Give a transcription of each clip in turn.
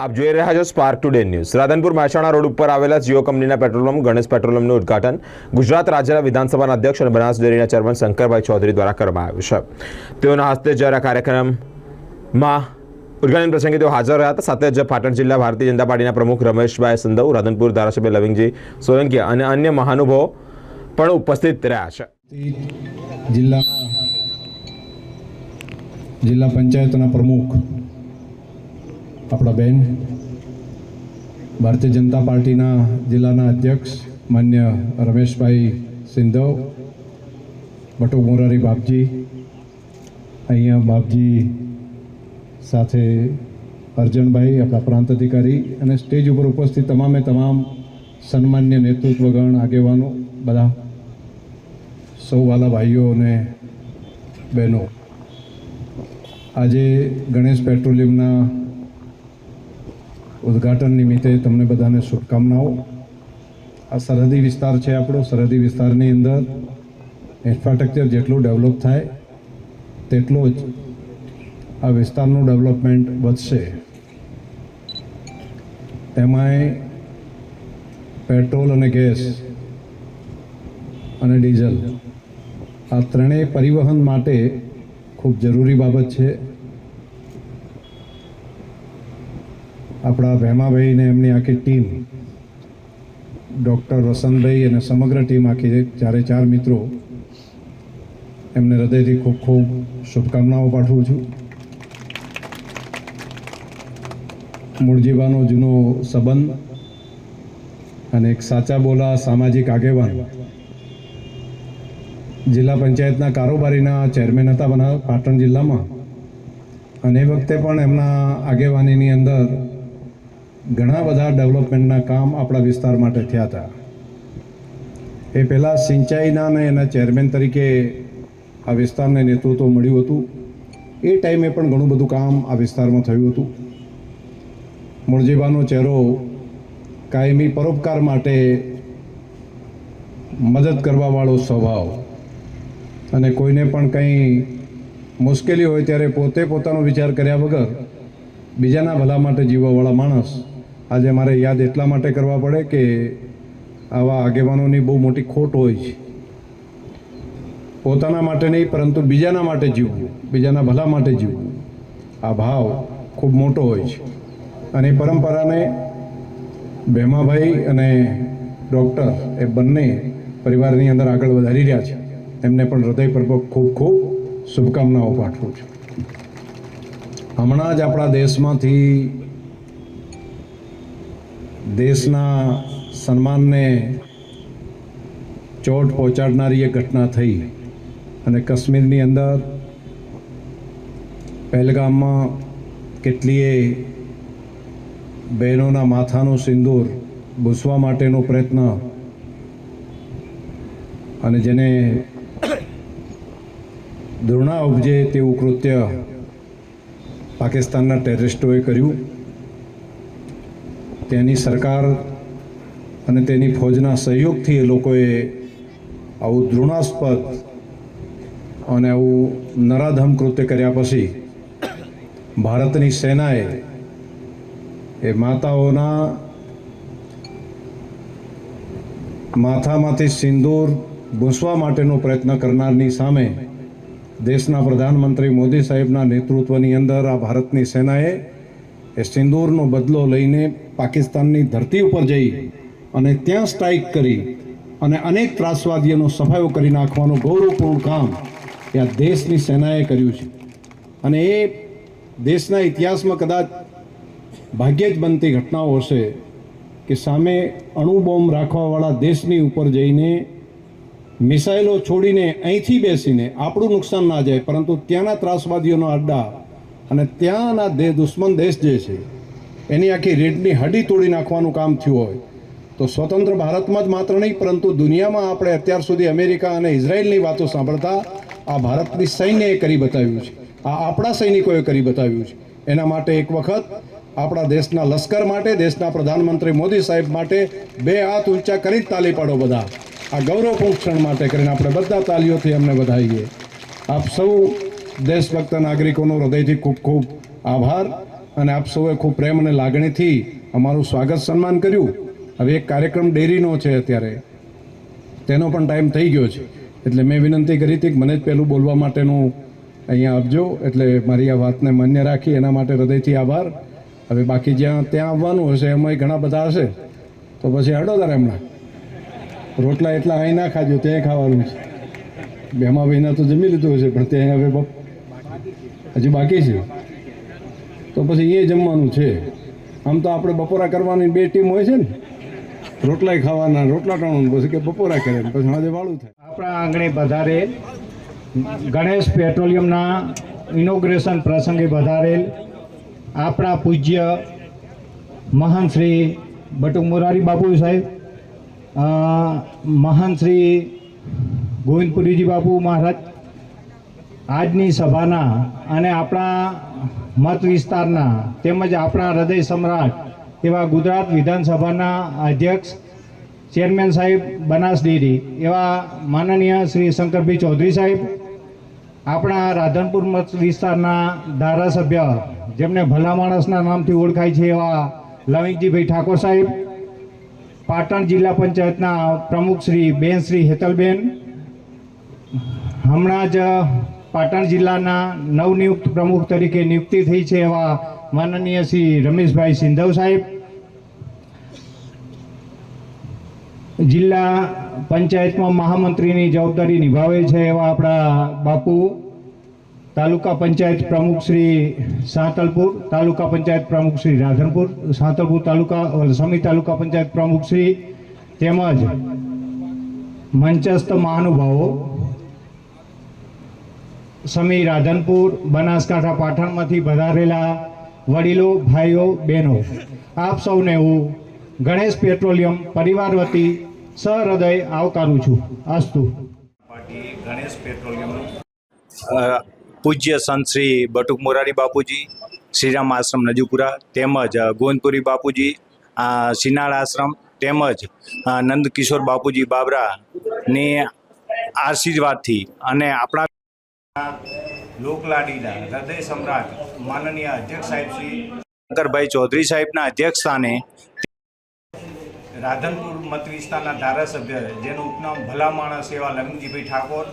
આપ જોઈ રહ્યા છો spark today news Radhanpur Mehsana road ઉપર આવેલા જીઓ કંપનીના પેટ્રોલ ગણેશ પેટ્રોલ ઉદ્ઘાટન ગુજરાત રાજ્યના વિધાનસભાના અધ્યક્ષ અને બનાસ ડેરીના ચેરમેન શંકરભાઈ ચૌધરી દ્વારા કરવામાં આવ્યું છે. તેઓના હસ્તે જ્યારે કાર્યક્રમમાં ઉદઘાટન પ્રસંગે તેઓ હાજર રહ્યા હતા. સાથે જ પાટણ જિલ્લા ભારતીય જનતા પાર્ટીના પ્રમુખ રમેશભાઈ સંધવ, રાધનપુર ધારાસભ્ય લવિંગજી સોલંકી અને અન્ય મહાનુભાવો પણ ઉપસ્થિત રહ્યા છે. જિલ્લા જિલ્લા પંચાયતના પ્રમુખ આપણા બેન, ભારતીય જનતા પાર્ટીના જિલ્લાના અધ્યક્ષ માન્ય રમેશભાઈ સિંધવ બટુ મોરારી બાપજી, અહીંયા બાપજી સાથે અર્જનભાઈ, આપણા પ્રાંત અધિકારી અને સ્ટેજ ઉપર ઉપસ્થિત તમામે તમામ સન્માન્ય નેતૃત્વગણ, આગેવાનો, બધા સૌ વાલા ભાઈઓ અને બહેનો. આજે ગણેશ પેટ્રોલિયમના ઉદ્ઘાટન નિમિત્તે તમને બધાને શુભકામનાઓ. આ સરહદી વિસ્તાર છે આપણો. સરહદી વિસ્તારની અંદર ઇન્ફ્રાસ્ટ્રક્ચર જેટલું ડેવલપ થાય, તેટલું જ આ વિસ્તારનું ડેવલપમેન્ટ વધશે. તેમાંય પેટ્રોલ અને ગેસ અને ડીઝલ આ ત્રણેય પરિવહન માટે ખૂબ જરૂરી બાબત છે. આપણા ભેમાભાઈ ને એમની આખી ટીમ, ડૉક્ટર વસંતભાઈ અને સમગ્ર ટીમ આખી ચારે ચાર મિત્રો, એમને હૃદયથી ખૂબ ખૂબ શુભકામનાઓ પાઠવું છું. મૂળજીવાનો જૂનો સંબંધ અને એક સાચા બોલા સામાજિક આગેવાન. જિલ્લા પંચાયતના કારોબારીના ચેરમેન હતા પાટણ જિલ્લામાં. અને એ વખતે પણ એમના આગેવાનીની અંદર ઘણા બધા ડેવલપમેન્ટના કામ આપણા વિસ્તાર માટે થયા હતા. એ પહેલાં સિંચાઈના અને એના ચેરમેન તરીકે આ વિસ્તારને નેતૃત્વ મળ્યું હતું. એ ટાઈમે પણ ઘણું બધું કામ આ વિસ્તારમાં થયું હતું. મૂળજીબાનો ચહેરો કાયમી પરોપકાર માટે મદદ કરવાવાળો સ્વભાવ અને કોઈને પણ કંઈ મુશ્કેલી હોય ત્યારે પોતે પોતાનો વિચાર કર્યા વગર બીજાના ભલા માટે જીવવાવાળા માણસ આજે મારે યાદ એટલા માટે કરવા પડે કે આવા આગેવાનોની બહુ મોટી ખોટ હોય છે. પોતાના માટે નહીં, પરંતુ બીજાના માટે જીવવું, બીજાના ભલા માટે જીવવું. આ ભાવ ખૂબ મોટો હોય છે. અને પરંપરાને ભેમાભાઈ અને ડૉક્ટર એ બંને પરિવારની અંદર આગળ વધારી રહ્યા છે. એમને પણ હૃદયપૂર્વક ખૂબ ખૂબ શુભકામનાઓ પાઠવું છું. હમણાં જ આપણા દેશમાંથી દેશના સન્માનને ચોટ પહોંચાડનારી એ ઘટના થઈ અને કાશ્મીરની અંદર પહેલગામમાં કેટલીય બહેનોના માથાનું સિંદૂર ભૂસવા માટેનો પ્રયત્ન અને જેને ધૃણા ઉપજે તેવું કૃત્ય પાકિસ્તાનના ટેરરિસ્ટોએ કર્યું. તેની સરકાર અને તેની ફૌજના સહયોગથી એ લોકોએ આવું ધૃણાસ્પદ અને આવું નરાધમ કૃત્ય કર્યા પછી ભારતની સેનાએ એ માતાઓના માથામાંથી સિંદૂર ભૂસવા માટેનો પ્રયત્ન કરનારની સામે દેશના પ્રધાનમંત્રી મોદી સાહેબના નેતૃત્વની અંદર આ ભારતની સેનાએ એ સિંદૂરનો બદલો લઈને પાકિસ્તાનની ધરતી ઉપર જઈ અને ત્યાં સ્ટ્રાઇક કરી અને અનેક ત્રાસવાદીઓનો સફાયો કરી નાખવાનું ગૌરવપૂર્ણ કામ એ આ દેશની સેનાએ કર્યું છે. અને એ દેશના ઇતિહાસમાં કદાચ ભાગ્યે જ બનતી ઘટનાઓ હશે કે સામે અણુ બોમ્બ રાખવાવાળા દેશની ઉપર જઈને મિસાઇલો છોડીને અહીંથી બેસીને આપણું નુકસાન ના જાય, પરંતુ ત્યાંના ત્રાસવાદીઓનો અડ્ડા અને ત્યાંના દે દુશ્મન દેશ જે છે એની આખી રીઢની હડી તોડી નાખવાનું કામ થયું હોય. તો સ્વતંત્ર ભારતમાં જ માત્ર નહીં, પરંતુ દુનિયામાં આપણે અત્યાર સુધી અમેરિકા અને ઇઝરાયલની વાતો સાંભળતા આ ભારતની સૈન્યએ કરી બતાવ્યું છે. આ આપણા સૈનિકોએ કરી બતાવ્યું છે. એના માટે એક વખત આપણા દેશના લશ્કર માટે, દેશના પ્રધાનમંત્રી મોદી સાહેબ માટે બે હાથ ઊંચા કરી જ તાલી પાડો બધા. આ ગૌરવપૂર્ણ ક્ષણ માટે કરીને આપણે બધા તાલીઓથી અમને વધાવીએ. આપ સૌ દેશભક્ત નાગરિકોનો હૃદયથી ખૂબ ખૂબ આભાર. અને આપ સૌએ ખૂબ પ્રેમ અને લાગણીથી અમારું સ્વાગત સન્માન કર્યું. હવે એક કાર્યક્રમ ડેરીનો છે અત્યારે. તેનો પણ ટાઈમ થઈ ગયો છે. એટલે મેં વિનંતી કરી હતી કે મને જ પહેલું બોલવા માટેનું અહીંયા આપજો. એટલે મારી આ વાતને માન્ય રાખી એના માટે હૃદયથી આભાર. હવે બાકી જ્યાં ત્યાં આવવાનું હશે એમાંય ઘણા બધા હશે. તો પછી હડો તારે હમણાં. રોટલા એટલા અહીં ના ખાજો, ત્યાં ખાવાનું છે. બેમાં ભાઈના તો જમી લીધું હશે, પણ ત્યાં હવે હજી બાકી છે. તો પછી એ જમવાનું છે. આમ તો આપણે બપોરા કરવાની બે ટીમ હોય છે ને, રોટલાય ખાવાના, રોટલા ટાણું પછી કે બપોરા કરે, પછી આજે વાળું થાય. આપણા આંગણે પધારેલ ગણેશ પેટ્રોલિયમના ઇનોગ્રેશન પ્રસંગે પધારેલ આપણા પૂજ્ય મહાન શ્રી બટુ મોરારી બાપુ સાહેબ મહાન શ્રી ગોવિંદપુરીજી બાપુ મહારાજ આજની સભાના અને આપણા મત વિસ્તારના તેમજ આપણા હૃદય સમ્રાટ એવા ગુજરાત વિધાનસભાના અધ્યક્ષ ચેરમેન સાહેબ બનાસ ડેરી એવા માનનીય શ્રી શંકરભાઈ ચૌધરી સાહેબ, આપણા રાધનપુર મત વિસ્તારના ધારાસભ્ય, જેમને ભલા માણસના નામથી ઓળખાય છે એવા લવિંગજીભાઈ ઠાકોર સાહેબ, પાટણ જિલ્લા પંચાયતના પ્રમુખ શ્રી બેન શ્રી હેતલબેન, હમણાં જ પાટણ જિલ્લાના નવનિયુક્ત પ્રમુખ તરીકે નિયુક્તિ થઈ છે એવા માનનીય શ્રી રમેશભાઈ સિંધવ સાહેબ. જિલ્લા પંચાયતમાં મહામંત્રીની જવાબદારી નિભાવે છે એવા આપણા બાપુ, તાલુકા પંચાયત પ્રમુખ શ્રી સાંતલપુર, તાલુકા પંચાયત પ્રમુખ શ્રી રાધનપુર, સાંતલપુર તાલુકા સમી તાલુકા પંચાયત પ્રમુખ શ્રી તેમજ મંચસ્થ મહાનુભાવો સમી રાધનપુર, બનાસકાંઠા પાટણમાંથી વધારેલા વડીલો, ભાઈઓ, બહેનો, આપ સૌને હું ગણેશ પેટ્રોલિયમ પરિવાર વતી સહૃદય આવકારું છું. અસ્તુ. પૂજ્ય સંત શ્રી બટુક મોરારી બાપુજી, શ્રીરામ આશ્રમ નજુપુરા તેમજ ગોંદપુરી બાપુજી સિનાળ આશ્રમ, તેમજ નંદકિશોર બાપુજી બાબરાની આશીર્વાદથી અને આપણા લોકલાડીલા હૃદય સમ્રાટ માનનીય અધ્યક્ષ સાહેબ શ્રી શંકરભાઈ ચૌધરી સાહેબના અધ્યક્ષ સ્થાને રાધનપુર મત વિસ્તારના ધારાસભ્ય જેનું ઉપનામ ભલા માણસ એવા લવિંગજીભાઈ ઠાકોર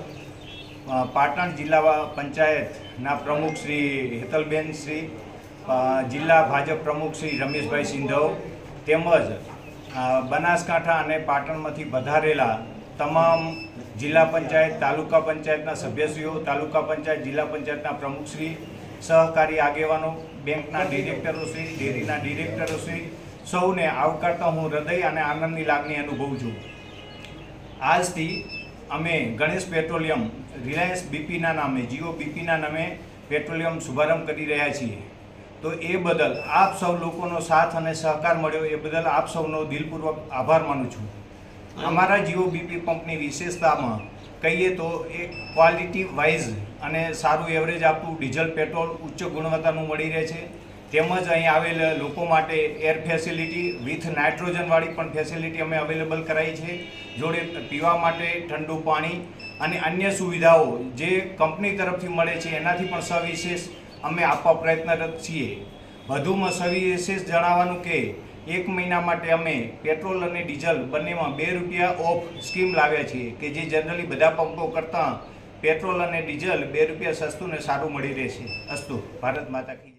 પાટણ જિલ્લા પંચાયતના પ્રમુખ શ્રી હેતલબેન શ્રી જિલ્લા ભાજપ પ્રમુખ શ્રી રમેશભાઈ સિંધવ તેમજ બનાસકાંઠા અને પાટણમાંથી વધારેલા તમામ જિલ્લા પંચાયત, તાલુકા પંચાયતના સભ્યશ્રીઓ, તાલુકા પંચાયત, જિલ્લા પંચાયતના પ્રમુખશ્રી, સહકારી આગેવાનો, બેંકના ડિરેક્ટરોશ્રી ડેરીના ડિરેક્ટરોશ્રી સૌને આવકારતા હું હૃદય અને આનંદની લાગણી અનુભવું છું. આજથી અમે ગણેશ પેટ્રોલિયમ રિલાયન્સ બીપીના નામે, જીઓ બીપીના નામે પેટ્રોલિયમ શુભારંભ કરી રહ્યા છીએ. તો એ બદલ આપ સૌ લોકોનો સાથ અને સહકાર મળ્યો, એ બદલ આપ સૌનો દિલપૂર્વક આભાર માનું છું. અમારા જીઓ બીપી પંપની વિશેષતામાં કહીએ તો એ ક્વોલિટી વાઇઝ અને સારું એવરેજ આપતું ડીઝલ, પેટ્રોલ ઉચ્ચ ગુણવત્તાનું મળી રહે છે. તેમજ અહીં આવેલ લોકો માટે એર ફેસિલિટી વિથ નાઇટ્રોજનવાળી પણ ફેસિલિટી અમે અવેલેબલ કરાવી છે. જોડે પીવા માટે ઠંડુ પાણી અને અન્ય સુવિધાઓ જે કંપની તરફથી મળે છે, એનાથી પણ સવિશેષ અમે આપવા પ્રયત્નરત છીએ. વધુમાં સવિશેષ જણાવવાનું કે એક મહિના માટે અમે પેટ્રોલ અને ડીઝલ બંનેમાં બે રૂપિયા ઓફ સ્કીમ લાવ્યા છીએ કે જે જનરલી બધા પંપો કરતાં પેટ્રોલ અને ડીઝલ બે રૂપિયા સસ્તું ને સારું મળી રહેશે અસ્તુ. ભારત માતા કી